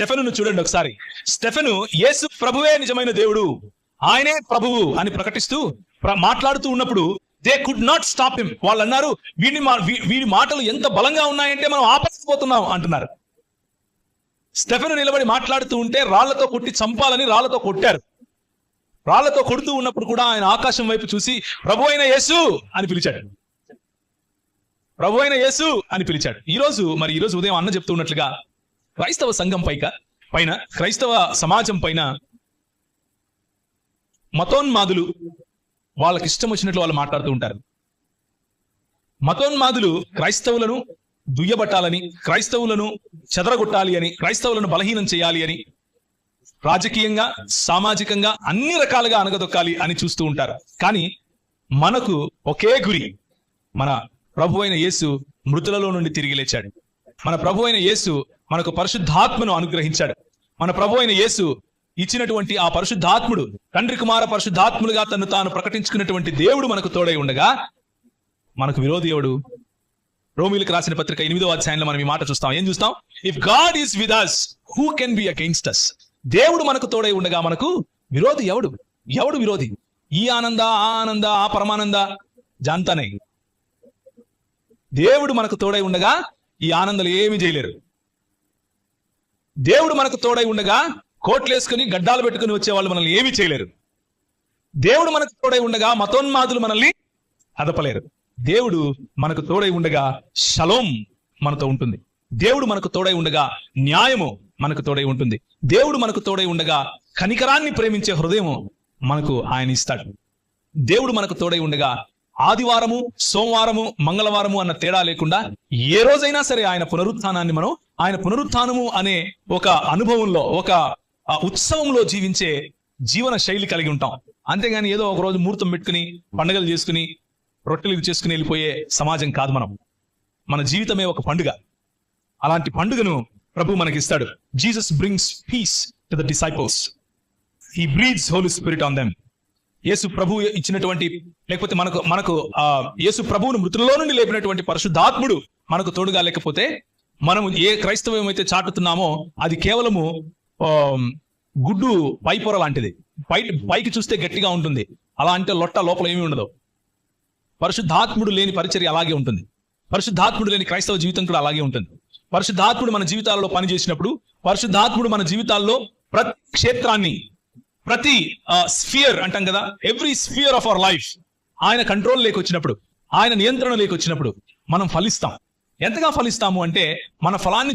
Stephen చూడండి ఒకసారి. Stephen యేసు ప్రభువే నిజమైన దేవుడు. ఆయనే ప్రభువు అని ప్రకటిస్తూ మాట్లాడుతూ ఉన్నప్పుడు they could not stop him. వాళ్ళు అన్నారు వీడి మా వీడి మాటలు ఎంత బలంగా ఉన్నాయంటే మనం ఆపలేకపోతున్నాం అంటున్నారు. స్టెఫెను నిలబడి మాట్లాడుతూ ఉంటే రాళ్ళతో కొట్టి చంపాలని రాళ్ళతో కొట్టారు. రాళ్ళతో కొడుతూ ఉన్నప్పుడు కూడా ఆయన ఆకాశం వైపు చూసి ప్రభు అయిన యేసు అని పిలిచాడు. ప్రభు అయిన యేసు అని పిలిచాడు. ఈరోజు మరి ఈ రోజు ఉదయం అన్న చెప్తూ ఉన్నట్లుగా క్రైస్తవ సంఘం పైక పైన క్రైస్తవ సమాజం పైన మతోన్మాదులు వాళ్ళకి ఇష్టం వచ్చినట్లు వాళ్ళు మాట్లాడుతూ ఉంటారు. మతోన్మాదులు క్రైస్తవులను దుయ్యబట్టాలని క్రైస్తవులను చెదరగొట్టాలి అని క్రైస్తవులను బలహీనం చేయాలి అని రాజకీయంగా సామాజికంగా అన్ని రకాలుగా అనగదొక్కాలి అని చూస్తూ ఉంటారు. కానీ మనకు ఒకే గురి మన ప్రభు అయిన యేసు మృతులలో నుండి తిరిగి లేచాడు. మన ప్రభు అయిన యేసు మనకు పరిశుద్ధాత్మను అనుగ్రహించాడు. మన ప్రభు అయిన యేసు ఇచ్చినటువంటి ఆ పరిశుద్ధాత్ముడు తండ్రి కుమార పరిశుద్ధాత్ములుగా తను తాను ప్రకటించుకున్నటువంటి దేవుడు మనకు తోడై ఉండగా మనకు విరోధి ఎవడు? రోమిలకు రాసిన పత్రిక ఎనిమిదో అధ్యాయంలో మనం ఈ మాట చూస్తాం. ఏం చూస్తాం? If God is with us who can be against us దేవుడు మనకు తోడై ఉండగా మనకు విరోధి ఎవడు? ఎవడు విరోధి? ఈ ఆనంద ఆ ఆనంద ఆ పరమానంద? జాంతానే దేవుడు మనకు తోడై ఉండగా ఈ ఆనందాలు ఏమీ చేయలేరు. దేవుడు మనకు తోడై ఉండగా కోట్లేసుకుని గడ్డాలు పెట్టుకుని వచ్చే వాళ్ళు మనల్ని ఏమీ చేయలేరు. దేవుడు మనకు తోడై ఉండగా మతోన్మాదులు మనల్ని అదపలేరు. దేవుడు మనకు తోడై ఉండగా షలోం మనతో ఉంటుంది. దేవుడు మనకు తోడై ఉండగా న్యాయము మనకు తోడై ఉంటుంది. దేవుడు మనకు తోడై ఉండగా కనికరాన్ని ప్రేమించే హృదయము మనకు ఆయన ఇస్తాడు. దేవుడు మనకు తోడై ఉండగా ఆదివారము సోమవారము మంగళవారము అన్న తేడా లేకుండా ఏ రోజైనా సరే ఆయన పునరుత్థానాన్ని మనం ఆయన పునరుత్నము అనే ఒక అనుభవంలో ఒక ఉత్సవంలో జీవించే జీవన శైలి కలిగి ఉంటాం. అంతేగాని ఏదో ఒక రోజు ముహూర్తం పెట్టుకుని పండుగలు చేసుకుని రొట్టెలు ఇది చేసుకుని వెళ్ళిపోయే సమాజం కాదు మనం. మన జీవితమే ఒక పండుగ. అలాంటి పండుగను ప్రభు మనకి ఇస్తాడు Jesus brings peace to the disciples he breathes holy spirit on them Yesu ప్రభు ఇచ్చినటువంటి లేకపోతే మనకు మనకు ఆ యేసు ప్రభువును మృతులలో నుండి లేపినటువంటి పరిశుద్ధాత్ముడు మనకు తోడుగా లేకపోతే మనం ఏ క్రైస్తవం అయితే చాటుతున్నామో అది కేవలము గుడ్డు పైపొర లాంటిది. పై పైకి చూస్తే గట్టిగా ఉంటుంది. అలా అంటే లొట్ట లోపల ఏమీ ఉండదు. పరిశుద్ధాత్ముడు లేని పరిచర్య అలాగే ఉంటుంది. పరిశుద్ధాత్ముడు లేని క్రైస్తవ జీవితం కూడా అలాగే ఉంటుంది. పరిశుద్ధాత్ముడు మన జీవితాలలో పనిచేసినప్పుడు పరిశుద్ధాత్ముడు మన జీవితాల్లో ప్రతి క్షేత్రాన్ని ప్రతి స్ఫియర్ అంటాం కదా every sphere of our life ఆయన కంట్రోల్ లేకొచ్చినప్పుడు ఆయన నియంత్రణ లేకొచ్చినప్పుడు మనం ఫలిస్తాం. ఎంతగా ఫలిస్తాము అంటే మన ఫలాన్ని